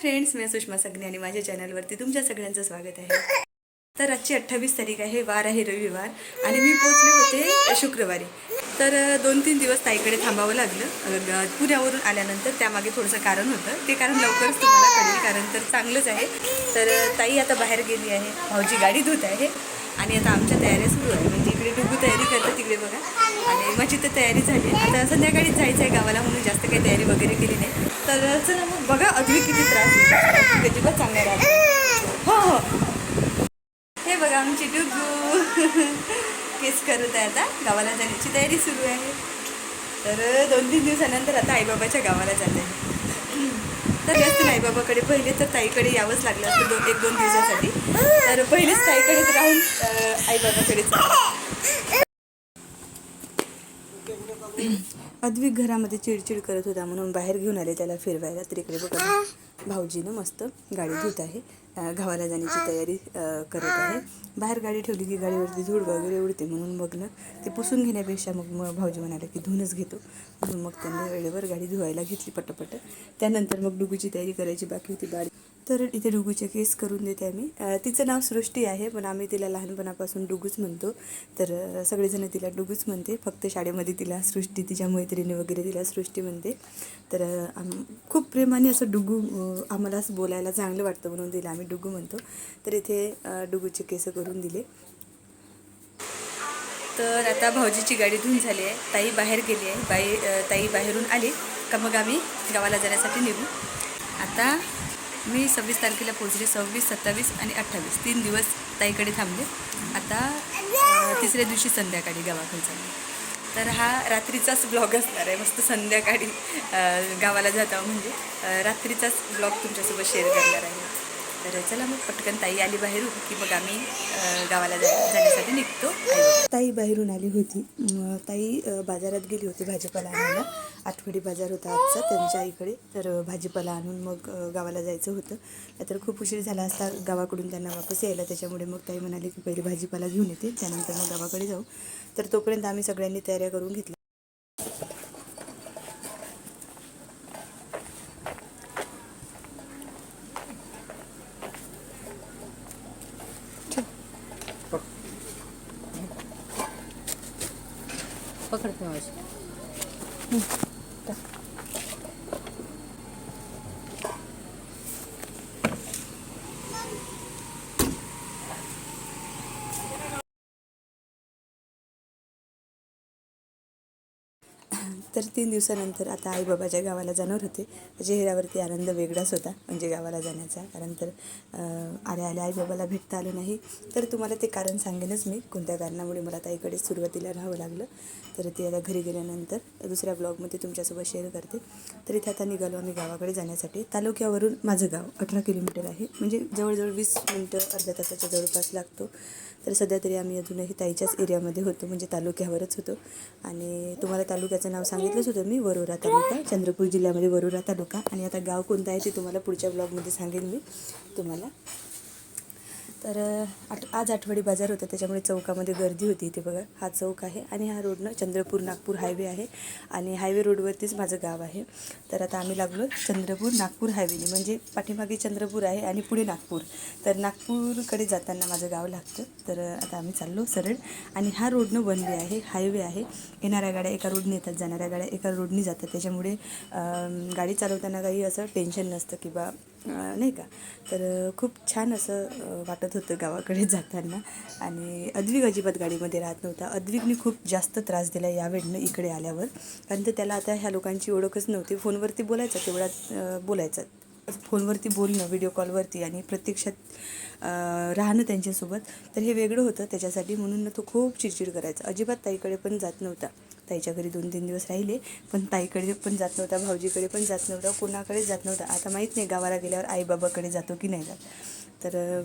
Friends मी सुषमा सगने आणि माझ्या चॅनलवरती तुमच्या सगळ्यांचं स्वागत आहे. तर आजची अठ्ठावीस तारीख आहे वार आहे रविवार आणि मी पोचले होते शुक्रवारी. तर दोन तीन दिवस ताईकडे थांबावं लागलं. पुण्यावरून आल्यानंतर त्यामागे थोडंसं कारण होतं. ते कारण लवकरच तुम्हाला कळेल कारण तर चांगलंच आहे. तर ताई आता बाहेर गेली आहे. भाऊजी गाडी धुत आहे आणि आता आमच्या तयाऱ्या सुरू आहे म्हणजे इकडे डुबू तयारी करतं तिकडे बघा. आणि माझी तर तयारी झाली. आता संध्याकाळीच जायचं आहे गावाला म्हणून जास्त काही तयारी वगैरे केली नाही. तर चला मग बघा अजून किती त्रास देते. अजिबात चांगला राहते हो हो. हे बघा आमची डुगू केस करत आहे आता. गावाला जाण्याची तयारी सुरू आहे. तर दोन तीन दिवसानंतर आता आईबाबाच्या गावाला जाते तर जास्त आईबाबाकडे. पहिले तर ताईकडे यावंच लागलं असतं दोन एक दोन दिवसासाठी. तर पहिलेच ताईकडेच राहून आईबाबाकडेच आईबाबाकडे चाललं अद्विक घरामध्ये चिडचिड करत होता म्हणून बाहेर घेऊन आले त्याला फिरवायला. तर इकडे बघा भाऊजीनं मस्त गाडी धुत आहे. गावाला जाण्याची तयारी करत आहे. बाहेर गाडी ठेवली की गाडीवरती धूळ वगैरे उडते म्हणून बघलं ते पुसून घेण्यापेक्षा मग मग भाऊजी म्हणाले की धुवूनच घेतो. म्हणून मग त्यांनी वेळेवर गाडी धुवायला घेतली पटपट. त्यानंतर मग डुगूची तयारी करायची बाकी होती. गाडी तर इथे डुगूचे केस करून देते आम्ही. तिचं नाव सृष्टी आहे पण आम्ही तिला लहानपणापासून डुगूच म्हणतो. तर सगळेजण तिला डुगूच म्हणते. फक्त शाळेमध्ये तिला सृष्टी तिच्या मैत्रिणी वगैरे तिला सृष्टी म्हणते. तर आम खूप प्रेमाने असं डुगू आम्हाला असं बोलायला चांगलं वाटतं म्हणून तिला आम्ही डुगू म्हणतो. तर इथे डुगूचे केस करून दिले. तर आता भाऊजीची गाडी धुवून झाली आहे. ताई बाहेर गेली आहे. बाई ताई बाहेरून आली. का मग आम्ही गावाला जाण्यासाठी निघू. आता मी सव्वीस तारखेला पोचले सव्वीस सत्तावीस आणि अठ्ठावीस. तीन दिवस ताईकडे थांबले. आता तिसऱ्या दिवशी संध्याकाळी गावाकडे चालले. तर हा रात्रीचाच ब्लॉग असणार आहे. मस्त संध्याकाळी गावाला जाता म्हणजे. रात्रीचाच ब्लॉग तुमच्यासोबत शेअर करणार आहे. तर चला मग पटकन ताई आली बाहेरून की मग आम्ही गावाला जाण्यासाठी निघतो. ताई बाहेरून आली होती. ताई बाजारात गेली होती भाजीपाला आणायला. आठवडी बाजार होता आजचा त्यांच्या आईकडे तर भाजीपाला आणून मग गावाला जायचं होतं. तर खूप उशीर झाला असता गावाकडून त्यांना वापस यायला. त्याच्यामुळे मग ताई म्हणाली की पहिले भाजीपाला घेऊन येते. त्यानंतर मग गावाकडे जाऊ. तर तोपर्यंत आम्ही सगळ्यांनी तयाऱ्या करून घेतल्या. покрутнулась. तर तीन दिवसानंतर आता आईबाबाच्या गावाला जाणार होते. चेहऱ्यावरती आनंद वेगळाच होता म्हणजे गावाला जाण्याचा. कारण तर अं, आल्या आल्या आईबाबाला भेटता आलं नाही. तर तुम्हाला ते कारण सांगेनच मी. कोणत्या कारणामुळे मला ताईकडे सुरुवातीला राहावं लागलं. तर ते आता घरी गेल्यानंतर दुसऱ्या ब्लॉगमध्ये तुमच्यासोबत शेअर करते. तर इथे आता निघालो आम्ही गावाकडे जाण्यासाठी. तालुक्यावरून माझं गाव अठरा किलोमीटर आहे. म्हणजे जवळजवळ वीस मिनटं अर्ध्या तासाच्या जवळपास लागतो. तर सध्या तरी आम्ही अजूनही ताईच्याच एरियामध्ये होतो. म्हणजे तालुक्यावरच होतो. आणि तुम्हाला तालुक्याचं नाव सांग सांगितलंच होतं मी वरोरा तालुका चंद्रपूर जिल्ह्यामध्ये वरोरा तालुका. आणि आता गाव कोणतं आहे ते तुम्हाला पुढच्या ब्लॉगमध्ये सांगेन मी. तुम्हाला तर आठ आज आठवडी बाजार होता. त्याच्यामुळे चौकामध्ये गर्दी होती इथे बघा. हा चौक आहे आणि हा रोडनं चंद्रपूर नागपूर हायवे आहे आणि हायवे रोडवरतीच माझं गाव आहे. तर आता आम्ही लागलो चंद्रपूर नागपूर हायवेने. म्हणजे पाठीमागे चंद्रपूर आहे आणि पुढे नागपूर. तर नागपूरकडे जाताना माझं गाव लागतं. तर आता आम्ही चाललो सरळ आणि हा रोडनं बनले आहे हायवे आहे. येणाऱ्या गाड्या एका रोडने येतात जाणाऱ्या गाड्या एका रोडने जातात. त्याच्यामुळे गाडी चालवताना काही असं टेन्शन नसतं किंवा बा नाही का? तर खूप छान असं वाटत होतं गावाकडे जाताना. आणि अद्विक अजिबात गाडीमध्ये राहत नव्हता. अद्विकने खूप जास्त त्रास दिला यावेळनं इकडे आल्यावर. कारण तर त्याला आता ह्या लोकांची ओळखच नव्हती. फोनवरती बोलायचं तेवढा बोलायचा बोलायचं. फोनवरती बोलणं व्हिडिओ कॉलवरती आणि प्रत्यक्षात राहणं त्यांच्यासोबत. तर हे वेगळं होतं त्याच्यासाठी. म्हणून तो खूप चिडचिड करायचा. अजिबात ताईकडे पण जात नव्हता. ताईच्या घरी दोन तीन दिवस राहिले पण ताईकडे पण जात नव्हता भाऊजीकडे पण जात नव्हता कोणाकडे जात नव्हता. आता माहीत नाही गावाला गेल्यावर आईबाबाकडे जातो की नाही जात. तर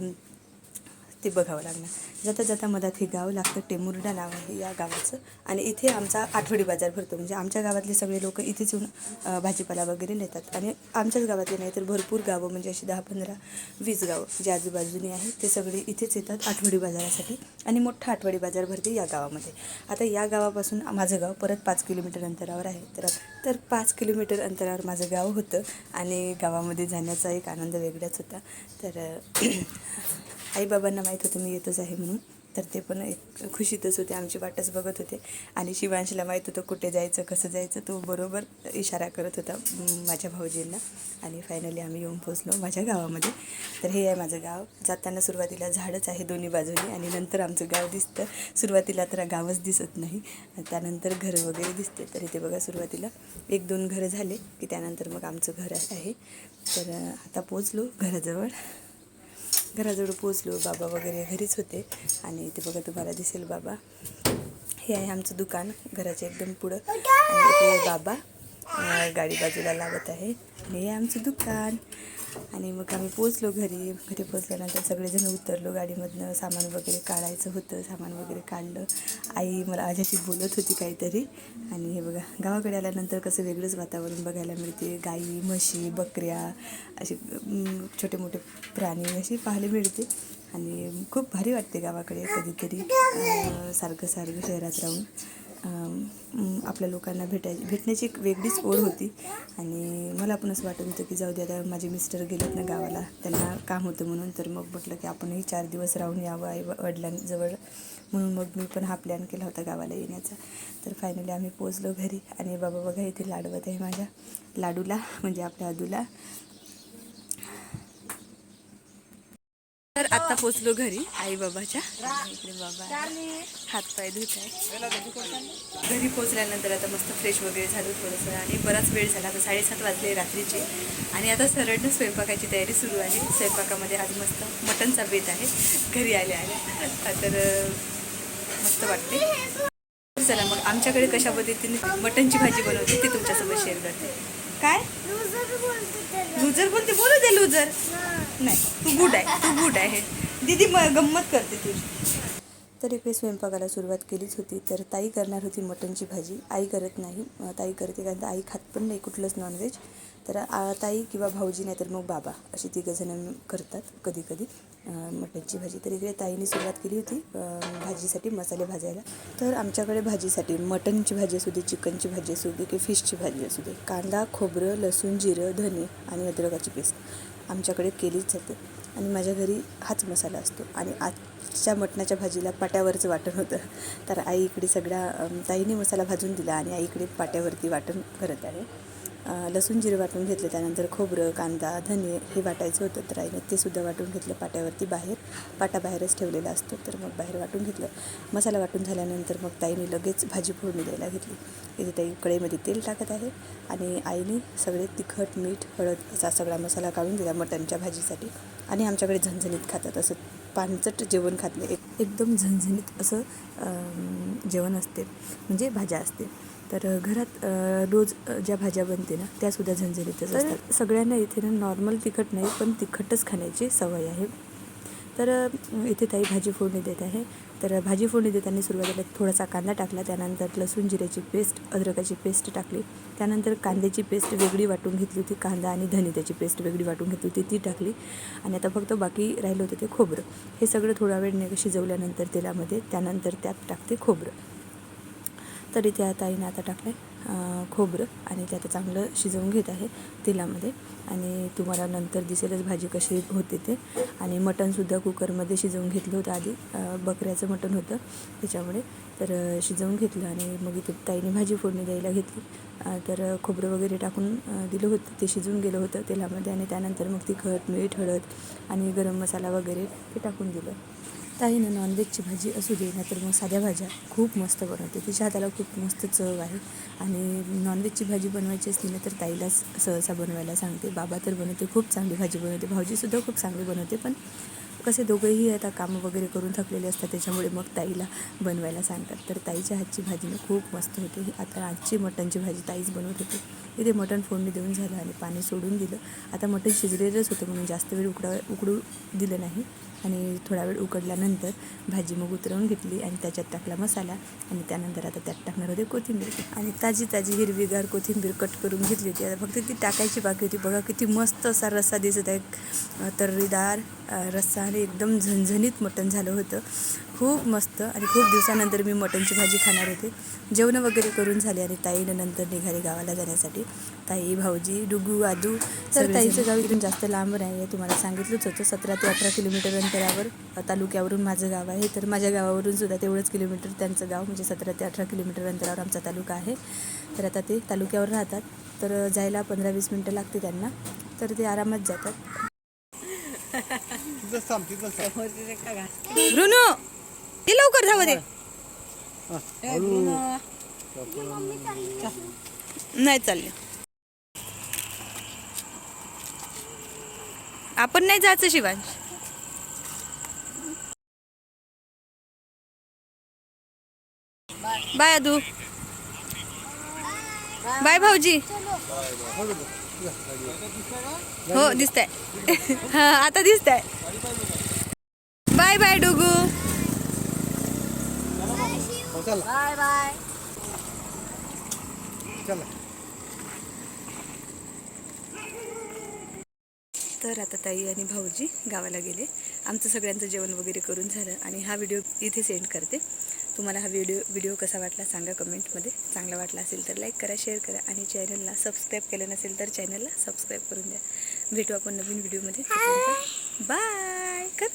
ते बघावं लागणार. जाता जाता मधात हे गाव लागतं टेमुर्डा नाव आहे या गावाचं. आणि इथे आमचा आठवडी बाजार भरतो. म्हणजे आमच्या गावातले सगळे लोक इथेच येऊन भाजीपाला वगैरे नेतात. आणि आमच्याच गावातले नाही तर भरपूर गावं म्हणजे अशी दहा पंधरा वीस गावं जे आजूबाजूने आहे ते सगळे इथेच येतात आठवडी बाजारासाठी. आणि मोठा आठवडी बाजार भरते या गावामध्ये. आता या गावापासून माझं गाव परत पाच किलोमीटर अंतरावर आहे. तर तर पाच किलोमीटर अंतरावर माझं गाव होतं. आणि गावामध्ये जाण्याचा एक आनंद वेगळाच होता. तर आईबाबांना माहीत होतं मी येतच आहे म्हणून. तर ते पण एक खुशीतच होते आमची वाटच बघत होते. आणि शिवांशीला माहीत होतं कुठे जायचं कसं जायचं तो बरोबर इशारा करत होता माझ्या भाऊजींना. आणि फायनली आम्ही येऊन पोचलो माझ्या गावामध्ये. तर हे आहे माझं गाव. जाताना सुरुवातीला झाडच आहे दोन्ही बाजूनी आणि नंतर आमचं गाव दिसतं. सुरुवातीला तर गावच दिसत नाही. त्यानंतर घरं वगैरे दिसते. तर इथे बघा सुरुवातीला एक दोन घरं झाले की त्यानंतर मग आमचं घर आहे. तर आता पोचलो घराजवळ. घराजवळ पोचलो बाबा वगैरे घरीच होते. आणि इथे बघा तुम्हाला दिसेल बाबा. हे आहे आमचं दुकान. घराच्या एकदम पुढं. आणि इथे बाबा गाडी बाजूला लावत आहे. आणि हे आमचं दुकान. आणि मग आम्ही पोचलो घरी घरी पोचल्यानंतर सगळेजण उतरलो गाडीमधनं सामान वगैरे काढायचं होतं सामान वगैरे काढलं. आई मला आजाशी बोलत होती काहीतरी. आणि हे बघा गावाकडे आल्यानंतर कसं वेगळंच वातावरण बघायला मिळते. गाई म्हशी बकऱ्या असे छोटे मोठे प्राणी असे पाहायला मिळते. आणि खूप भारी वाटते गावाकडे कधीतरी सारखं सारखं शहरात राहून. आपल्या लोकांना भेटाय भेटण्याची एक वेगळीच ओढ होती. आणि मला पण असं वाटत होतं की जाऊ दे आता माझे मिस्टर गेलेत ना गावाला त्यांना काम होतं म्हणून तर मग म्हटलं की आपणही चार दिवस राहून यावं आई वडिलांजवळ म्हणून मग मी पण हा प्लॅन केला होता गावाला येण्याचा. तर फायनली आम्ही पोचलो घरी. आणि बाबा बघा इथे लाडवत आहे माझ्या. लाडूला म्हणजे आपल्या आदूला. आता पोचलो घरी आई बाबाच्या इकडे बाबा हात पाय धुत आहे घरी पोचल्यानंतर आता मस्त फ्रेश वगैरे झालो थोडंसं आणि बराच वेळ झाला. आता साडेसात वाजले रात्रीचे. आणि आता सरळनं स्वयंपाकाची तयारी सुरू आहे. स्वयंपाकामध्ये आज मस्त मटनचा बेत आहे. घरी आले आहे. तर मस्त वाटते. चला मग आमच्याकडे कशा पद्धतीने मटनची भाजी बनवते ते तुमच्यासोबत शेअर करते. काय? लुजर बोलते बोलू दे लुजर. नाही तू गुड आहे तू गुड आहे. दीदी म गंमत करते तुझी. तर इकडे स्वयंपाकाला सुरुवात केलीच होती तर ताई करणार होती मटनची भाजी. आई करत नाही ताई करते कारण आई खात पण नाही कुठलंच नॉनव्हेज तर आ, ताई किंवा भाऊजी नाही तर मग बाबा अशी तिघंजणं करतात कधी कधी मटनची भाजी. तर इकडे ताईने सुरुवात केली होती भाजीसाठी मसाले भाजायला. तर आमच्याकडे भाजीसाठी मटनची भाजी असू दे चिकनची भाजी असू दे की फिशची भाजी असू दे कांदा खोबरं लसूण जिरं धने आणि अद्रकाची पेस्ट. आमच्याकडे केलीच जाते. आणि माझ्या घरी हाच मसाला असतो. आणि आजच्या मटणाच्या भाजीला पाट्यावरचं वाटण होतं. तर आई इकडे सगळ्या ताईने मसाला भाजून दिला आणि आई इकडे पाट्यावरती वाटण करत आहे. लसूण जिरं वाटून घेतले त्यानंतर खोबरं कांदा धने हे वाटायचं होतं तर आईने ते सुद्धा वाटून घेतलं पाट्यावरती बाहेर. पाटा बाहेरच ठेवलेला असतो तर मग बाहेर वाटून घेतलं. मसाला वाटून झाल्यानंतर मग ताईने लगेच भाजी फोडणी द्यायला घेतली. इथे ताई कढईमध्ये तेल टाकत आहे आणि आईने सगळे तिखट मीठ हळद असा सगळा मसाला काढून दिला मटणच्या भाजीसाठी. आणि आमच्याकडे झणझणीत खातात असं पानचट जेवण खात नाही. एक एकदम झणझणीत असं जेवण असते. म्हणजे भाज्या असते. तर घरात रोज ज्या भाज्या बनते ना त्यासुद्धा झणझणीतच असतात. सगळ्यांना इथे ना नॉर्मल तिखट नाही पण तिखटच खाण्याची सवय आहे. तर इथे ताई भाजी फोडणी देत आहे. तर भाजी फोडणी देताना सुरुवातीला थोडासा कांदा टाकला त्यानंतर लसूण जिऱ्याची पेस्ट अद्रकाची पेस्ट टाकली. त्यानंतर कांद्याची पेस्ट वेगळी वाटून घेतली होती कांदा आणि धने त्याची पेस्ट वेगळी वाटून घेतली होती ती टाकली. आणि आता फक्त बाकी राहिलं होतं ते खोबरं. हे सगळं थोडा वेळ शिजवल्यानंतर तेलामध्ये त्यानंतर त्यात टाकते खोबरं. तरी त्या आता आता टाकलं आहे खोबरं आणि ते आता चांगलं शिजवून घेत आहे तेलामध्ये. आणि तुम्हाला नंतर दिसेलच भाजी कशी होते ते. आणि मटणसुद्धा कुकरमध्ये शिजवून घेतलं होतं आधी. बकऱ्याचं मटण होतं त्याच्यामुळे. तर शिजवून घेतलं आणि मग इथे ताईने भाजी फोडणी द्यायला घेतली. तर खोबरं वगैरे टाकून दिलं होतं. ते शिजून गेलं होतं तेलामध्ये आणि त्यानंतर मग ती खत मीठ हळद आणि गरम मसाला वगैरे ते टाकून दिलं. ताईनं नॉनव्हेजची भाजी असू दे नाहीतर मग साध्या भाज्या. खूप मस्त बनवते. तिच्या हाताला खूप मस्त चव आहे. आणि नॉनव्हेजची भाजी बनवायची असली ना तर ताईलाच सहसा बनवायला सांगते. बाबा तर बनवते खूप चांगली भाजी बनवते. भाऊजीसुद्धा खूप चांगली बनवते. पण कसे दोघंही आता कामं वगैरे करून थकलेले असतात त्याच्यामुळे मग ताईला बनवायला सांगतात. तर ताईच्या हातची भाजी ना खूप मस्त होते. ही आता आजची मटणची भाजी ताईच बनवत होती. इथे मटण फोडणी देऊन झालं आणि पाणी सोडून दिलं. आता मटण शिजलेलंच होतं म्हणून जास्त वेळ उकडा उकडू दिलं नाही. आणि थोडा वेळ उकडल्यानंतर भाजी मग उतरवून घेतली आणि त्याच्यात टाकला मसाला आणि त्यानंतर आता त्यात टाकणार होते कोथिंबीर. आणि ताजी ताजी हिरवीगार कोथिंबीर कट करून घेतली होती. आता फक्त ती टाकायची बाकी होती. बघा किती मस्त असा रस्सा दिसत आहे. तर्रीदार रस्सा आणि एकदम झणझणीत मटण झालं होतं. खूप मस्त आणि खूप दिवसानंतर मी मटणची भाजी खाणार होते. जेवणं वगैरे करून झाले आणि ताईनं नंतर निघाले गावाला जाण्यासाठी. ताई भाऊजी डुगू आदू तर ताईचं गाव इथून जास्त लांब नाही आहे तुम्हाला सांगितलंच होतं. सतरा ते अठरा किलोमीटर अंतरावर तालुक्यावरून माझं गाव आहे. तर माझ्या गावावरून सुद्धा तेवढंच किलोमीटर त्यांचं गाव म्हणजे सतरा ते अठरा किलोमीटर अंतरावर आमचा तालुका आहे. तर आता ते तालुक्यावर राहतात. तर जायला पंधरा वीस मिनटं लागते त्यांना. तर ते आरामात जातात. रुनू! ते लवकर धाव दे. नाही चालले. आपण नाही जायचं शिवांश. बाय अदू बाय भाऊजी. हो दिसत हा आता दिसतंय. Bye bye Dugu. चला. Bye bye. चला. तर आता ताई आणि भाऊजी गावाला गेले. आमचं सगळ्यांचं जेवण वगैरे करून झालं आणि हा व्हिडिओ इथे सेंड करते. तुम्हाला हा व्हिडिओ व्हिडिओ कसा वाटला सांगा कमेंटमध्ये. चांगला वाटला असेल तर लाईक करा शेअर करा आणि चॅनलला सबस्क्राईब केलं नसेल तर चॅनलला सबस्क्राईब करून द्या. भेटू आपण नवीन व्हिडिओमध्ये. बाय कर